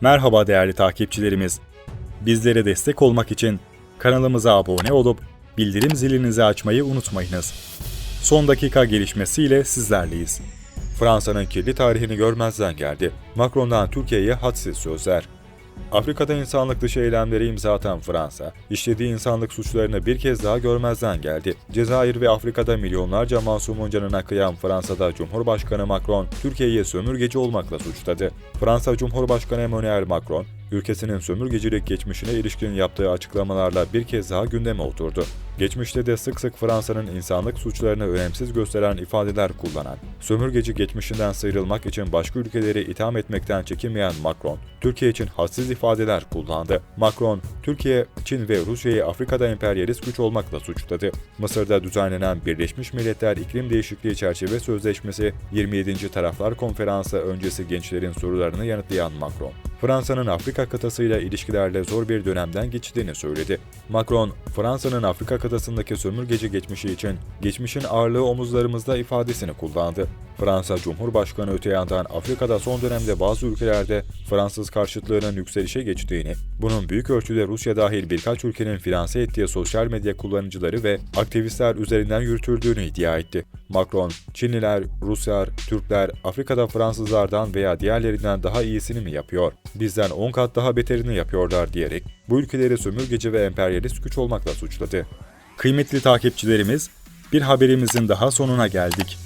Merhaba değerli takipçilerimiz. Bizlere destek olmak için kanalımıza abone olup bildirim zilinizi açmayı unutmayınız. Son dakika gelişmesiyle sizlerleyiz. Fransa'nın kirli tarihini görmezden geldi. Macron'dan Türkiye'ye hadsiz sözler. Afrika'da insanlık dışı eylemleri imza atan Fransa, işlediği insanlık suçlarını bir kez daha görmezden geldi. Cezayir ve Afrika'da milyonlarca masumun canına kıyan Fransa'da Cumhurbaşkanı Macron, Türkiye'yi sömürgeci olmakla suçladı. Fransa Cumhurbaşkanı Emmanuel Macron, ülkesinin sömürgecilik geçmişine ilişkin yaptığı açıklamalarla bir kez daha gündeme oturdu. Geçmişte de sık sık Fransa'nın insanlık suçlarını önemsiz gösteren ifadeler kullanan, sömürgeci geçmişinden sıyrılmak için başka ülkeleri itham etmekten çekinmeyen Macron, Türkiye için hadsiz ifadeler kullandı. Macron, Türkiye, Çin ve Rusya'yı Afrika'da emperyalist güç olmakla suçladı. Mısır'da düzenlenen Birleşmiş Milletler İklim Değişikliği Çerçeve Sözleşmesi 27. Taraflar Konferansı öncesi gençlerin sorularını yanıtlayan Macron, Fransa'nın Afrika kıtasıyla ilişkilerle zor bir dönemden geçtiğini söyledi. Macron, Fransa'nın Afrika kıtasındaki sömürgeci geçmişi için geçmişin ağırlığı omuzlarımızda ifadesini kullandı. Fransa Cumhurbaşkanı öte yandan Afrika'da son dönemde bazı ülkelerde Fransız karşıtlığının yükselişe geçtiğini, bunun büyük ölçüde Rusya dahil birkaç ülkenin finanse ettiği sosyal medya kullanıcıları ve aktivistler üzerinden yürütüldüğünü iddia etti. Macron, Çinliler, Ruslar, Türkler Afrika'da Fransızlardan veya diğerlerinden daha iyisini mi yapıyor? Bizden 10 kat daha beterini yapıyorlar diyerek bu ülkeleri sömürgeci ve emperyalist güç olmakla suçladı. Kıymetli takipçilerimiz, bir haberimizin daha sonuna geldik.